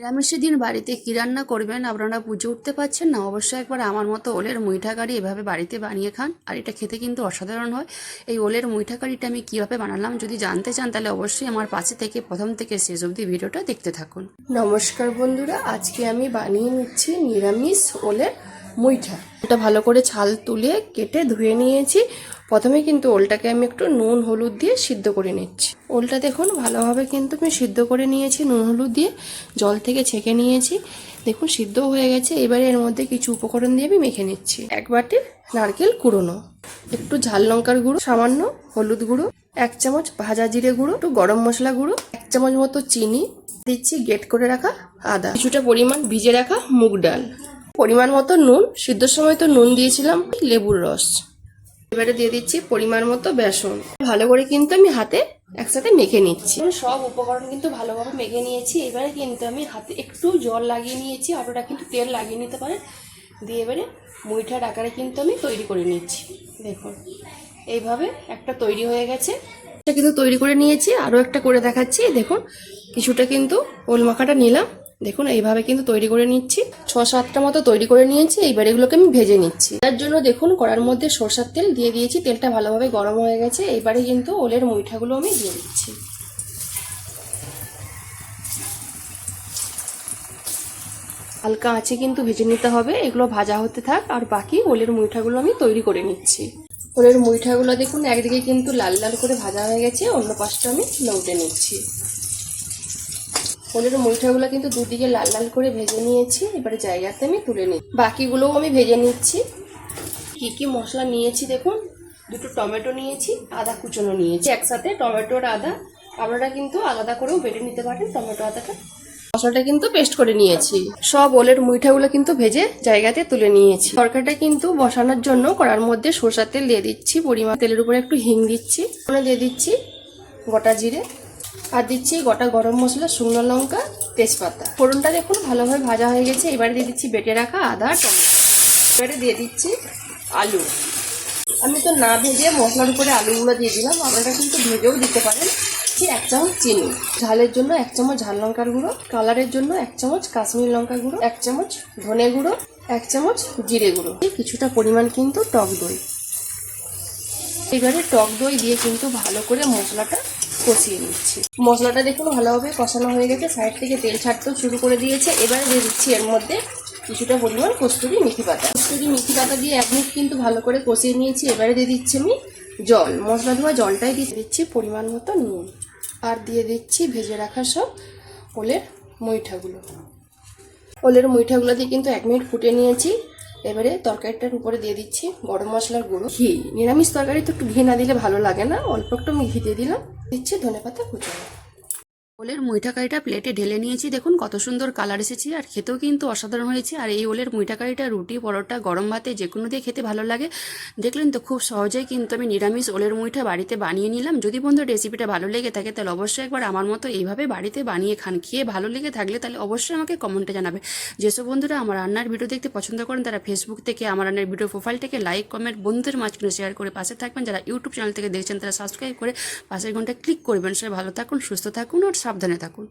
নিরামিষের দিন বাড়িতে কী রান্না করবেন? আপনারা বুঝে উঠতে পারছেন না। অবশ্যই একবার আমার মতো ওলের মুইঠা কারি এভাবে বাড়িতে বানিয়ে খান, আর এটা খেতে কিন্তু অসাধারণ হয়। এই ওলের মুইঠা কারিটা আমি কীভাবে বানালাম যদি জানতে চান, তাহলে অবশ্যই আমার পাশে থেকে প্রথম থেকে শেষ অবধি ভিডিওটা দেখতে থাকুন। নমস্কার বন্ধুরা, আজকে আমি বানিয়ে নিচ্ছি নিরামিষ ওলের মুইঠা ওটা ভালো করে ছাল তুলে কেটে ধুয়ে নিয়েছি। প্রথমে কিন্তু ওলটাকে আমি একটু নুন, হলুদ দিয়ে সিদ্ধ করে নিচ্ছি। ওলটা দেখুন ভালোভাবে কিন্তু আমি সিদ্ধ করে নিয়েছি, নুন, হলুদ দিয়ে জল থেকে ছেঁকে নিয়েছি। দেখুন সিদ্ধ হয়ে গেছে, এবারে এর মধ্যে কিছু উপকরণ দিয়ে আমি মেখে নিচ্ছি। এক বাটি নারকেল কুড়োনো, একটু ঝাল লঙ্কার গুঁড়ো, সামান্য হলুদ গুঁড়ো, এক চামচ ভাজা জিরে গুঁড়ো, একটু গরম মশলা গুঁড়ো, এক চামচ মতো চিনি। দিচ্ছি গেট করে রাখা আদা। কিছুটা পরিমাণ ভিজে রাখা মুগ ডাল। পরিমাণ মতো নুন সিদ্ধর সময় তো নুন দিয়েছিলাম লেবুর রস। এবারে দিয়ে দিচ্ছি পরিমাণ মতো বেসন। ভালো করে কিন্তু আমি হাতে একসাথে মেখে নিচ্ছি। সব উপকরণ কিন্তু ভালোভাবে মেখে নিয়েছি। এবারে কিন্তু আমি হাতে একটু জল লাগিয়ে নিয়েছি আপনারা কিন্তু তেল লাগিয়ে নিতে পারে। দিয়ে এবারে মুইঠার আকারে কিন্তু আমি তৈরি করে নিচ্ছি। দেখুন এইভাবে একটা তৈরি হয়ে গেছে। এটা কিন্তু তৈরি করে নিয়েছি আরও একটা করে দেখাচ্ছি। দেখুন কিছুটা কিন্তু ওল মাখাটা নিলাম। দেখুন এইভাবে কিন্তু তৈরি করে নিচ্ছি। সাতটা মতো তৈরি করে নিয়েছি, এইবার এগুলোকে আমি ভেজে নিচ্ছি। তার জন্য দেখুন, কড়ার মধ্যে সরষার তেল দিয়ে দিয়েছি, তেলটা ভালোভাবে গরম হয়ে গেছে এবারে কিন্তু ওলের মুইঠাগুলো আমি দিয়ে দিচ্ছি। হালকা আঁচে কিন্তু ভেজে নিতে হবে, এগুলো ভাজা হতে থাক, আর বাকি ওলের মুইঠাগুলো আমি তৈরি করে নিচ্ছি। ওলের মুইঠাগুলো দেখুন, একদিকে কিন্তু লাল লাল করে ভাজা হয়ে গেছে, অন্য পাশটা আমি লৌটে নিচ্ছি। ওলের মুইঠাগুলো কিন্তু দুদিকে লাল লাল করে ভেজে নিয়েছি, এবারে জায়গাতে আমি তুলে নিই। বাকিগুলোও আমি ভেজে নিচ্ছি। কি কি মশলা নিয়েছি দেখুন, দুটো টমেটো নিয়েছি, আদা কুচনো নিয়েছি। একসাথে টমেটো আর আদা, আপনারা কিন্তু আলাদা করেও বেটে নিতে পারেন টমেটো আদাটা। মশলাটা কিন্তু পেস্ট করে নিয়েছি। সব ওলের মুইঠাগুলো কিন্তু ভেজে জায়গাতে তুলে নিয়েছি। তরকারিটা কিন্তু বসানোর জন্য কড়ার মধ্যে সরষার তেল দিয়ে দিচ্ছি, পরিমাণ তেলের উপরে একটু হিং দিচ্ছি। দিয়ে দিচ্ছি গোটা জিরে। আর দিচ্ছি গোটা গরম মশলা, শুকনো লঙ্কা, তেজপাতা। ফোড়নটা দেখুন, ভালোভাবে ভাজা হয়ে গেছে। এবারে দিয়ে দিচ্ছি বেটে রাখা আদা, টমেটো। এবারে দিয়ে দিচ্ছি আলু। আমি তো না ভেজে মশলার উপরে আলুগুলো দিয়ে দিলাম। আপনারা কিন্তু ভেজেও দিতে পারেন। দিচ্ছি এক চামচ চিনি। ঝালের জন্য এক চামচ ঝাল লঙ্কার গুঁড়ো। কালারের জন্য এক চামচ কাশ্মীর লঙ্কা গুঁড়ো। এক চামচ ধনে গুঁড়ো। এক চামচ জিরে গুঁড়ো। কিছুটা পরিমাণ কিন্তু টক দই। এবারে টক দই দিয়ে কিন্তু ভালো করে মশলাটা কষিয়ে নিচ্ছি। মশলাটা দেখুন, ভালোভাবে কষানো হয়ে গেছে। সাইড থেকে তেল ছাড়তেও শুরু করে দিয়েছে। এবারে দিয়ে দিচ্ছি এর মধ্যে কিছুটা পরিমাণ কস্তুরি মেথি পাতা। কস্তুরি মেথি পাতা দিয়ে এক মিনিট কিন্তু ভালো করে কষিয়ে নিয়েছি। এবারে দিয়ে দিচ্ছি আমি জল। মশলা ধোয়া জলটাই দিয়ে দিচ্ছি পরিমাণ মতো নুন। আর দিয়ে দিচ্ছি ভেজে রাখা সব ওলের মুইঠাগুলো ওলের মুইঠাগুলো দিয়ে কিন্তু এক মিনিট ফুটে নিয়েছি। এবারে তরকারিটার উপরে দিয়ে দিচ্ছি গরম মশলার গুঁড়ো, ঘি। নিরামিষ তরকারি তো একটু ঘি না দিলে ভালো লাগে না, অল্প একটু আমি ঘি দিয়ে দিলাম। দিচ্ছি ধনে পাতা কুচানো। ওলের মুইঠা কারিটা প্লেটে ঢেলে নিয়েছি। দেখুন কত সুন্দর কালার এসেছে আর খেতেও কিন্তু অসাধারণ হয়েছে। আর এই ওলের মুইঠা কারিটা রুটি, পরোটা, গরম ভাতে যে কোনো দিয়ে খেতে ভালো লাগে। দেখলেন তো খুব সহজেই কিন্তু আমি নিরামিষ ওলের মুইঠা বাড়িতে বানিয়ে নিলাম। যদি বন্ধু রেসিপিটা ভালো লেগে থাকে, তাহলে অবশ্যই একবার আমার মতো এইভাবে বাড়িতে বানিয়ে খান। খেয়ে ভালো লেগে থাকলে তাহলে অবশ্যই আমাকে কমেন্টে জানাবে। যেসব বন্ধুরা আমার রান্নার ভিডিও দেখতে পছন্দ করেন, তারা ফেসবুক থেকে আমার রান্নার ভিডিও প্রোফাইলটাকে লাইক কমেন্ট বন্ধুদের মাঝখানে শেয়ার করে পাশে থাকবেন। যারা ইউটিউব চ্যানেল থেকে দেখছেন, তারা সাবস্ক্রাইব করে পাশের ঘণ্টা ক্লিক করবেন। সবাই ভালো থাকুন, সুস্থ থাকুন, আর সাবধানে থাকুন।